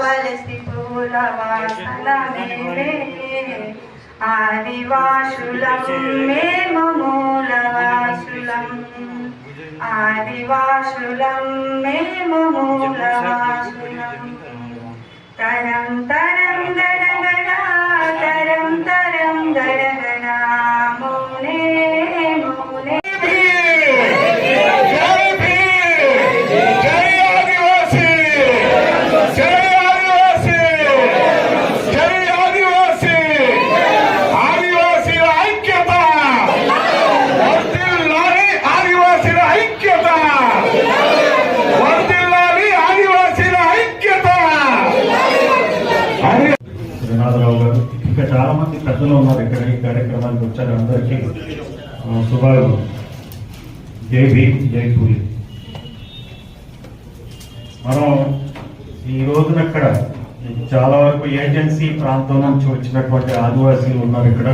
వలసి పూల వాసన ఆదివాసులం మేము మూలవాసులం ఆదివాసులం మేము మూలవాసులం తరం తరం గడగడ తరం తరం గడగడ చాలా మంది పెద్దలు ఉన్నారు ఇక్కడ ఈ కార్యక్రమానికి వచ్చారు. అందరికీ శుభాలు. జై భీమ్ జై పూలి మనం ఈ రోజున ఇక్కడ చాలా వరకు ఏజెన్సీ ప్రాంతం నుంచి వచ్చినటువంటి ఆదివాసీలు ఉన్నారు ఇక్కడ.